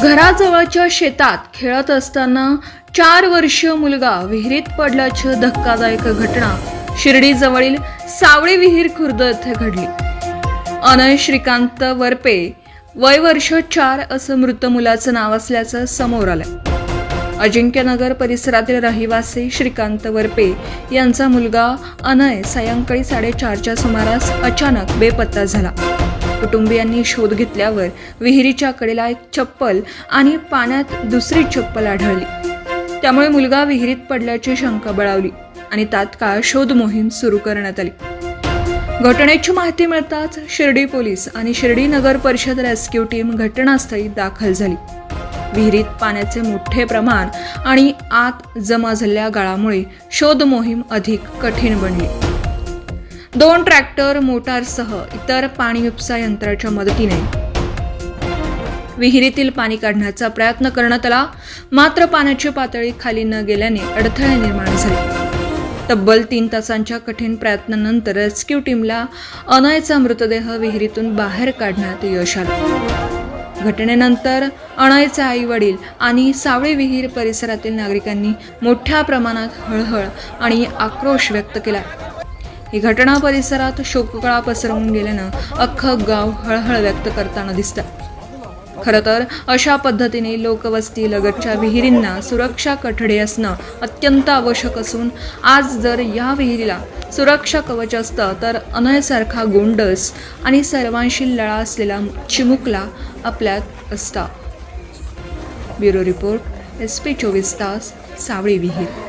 घराजवळच्या शेतात खेळत असताना चार वर्षीय मुलगा विहिरीत पडल्याची धक्कादायक घटना. शिर्डीजवळील सावळी विहीर खुर्द येथे घडली. अनय श्रीकांत वरपे. वय वर्ष चार असं मृत मुलाचं नाव असल्याचं समोर आलं अजिंक्यनगर परिसरातील रहिवासी श्रीकांत वरपे यांचा मुलगा अनय सायंकाळी साडेचारच्या सुमारास अचानक बेपत्ता झाला. कुटुंबियांनी शोध घेतल्यावर विहिरीच्या कडेला एक चप्पल आणि पाण्यात दुसरी चप्पल आढळली. त्यामुळे मुलगा विहिरीत पडल्याची शंका बळावली आणि तात्काळ शोध मोहीम सुरू करण्यात आली. घटनेची माहिती मिळताच शिर्डी पोलीस आणि शिर्डी नगर परिषद रेस्क्यू टीम घटनास्थळी दाखल झाली. विहिरीत पाण्याचे मोठे प्रमाण आणि आत जमा झालेल्या गाळामुळे शोध मोहीम अधिक कठीण बनली. दोन ट्रॅक्टर मोटारसह इतर पाणी उपसा यंत्राच्या मदतीने. विहिरीतील पाणी काढण्याचा प्रयत्न करण्यात आला मात्र पाण्याची पातळी खाली न गेल्याने अडथळे निर्माण झाले. तब्बल तीन तासांच्या कठीण प्रयत्नानंतर रेस्क्यू टीमला अनयचा मृतदेह विहिरीतून बाहेर काढण्यात यश आलं. घटनेनंतर अणयचे आई वडील आणि सावळी विहीर परिसरातील नागरिकांनी मोठ्या प्रमाणात हळहळ आणि आक्रोश व्यक्त केला. ही घटना परिसरात शोककळा पसरवून गेल्यानं अख्खं गाव हळहळ व्यक्त करताना दिसतं. खरं तर अशा पद्धतीने लोकवस्ती लगतच्या विहिरींना सुरक्षा कठडे असणं अत्यंत आवश्यक असून आज जर या विहिरीला सुरक्षा कवच असतं तर अनयसारखा गोंडस आणि सर्वांशी लळा असलेला चिमुकला आपल्यात असता. ब्युरो रिपोर्ट एस पी चोवीस तास सावळी विहीर.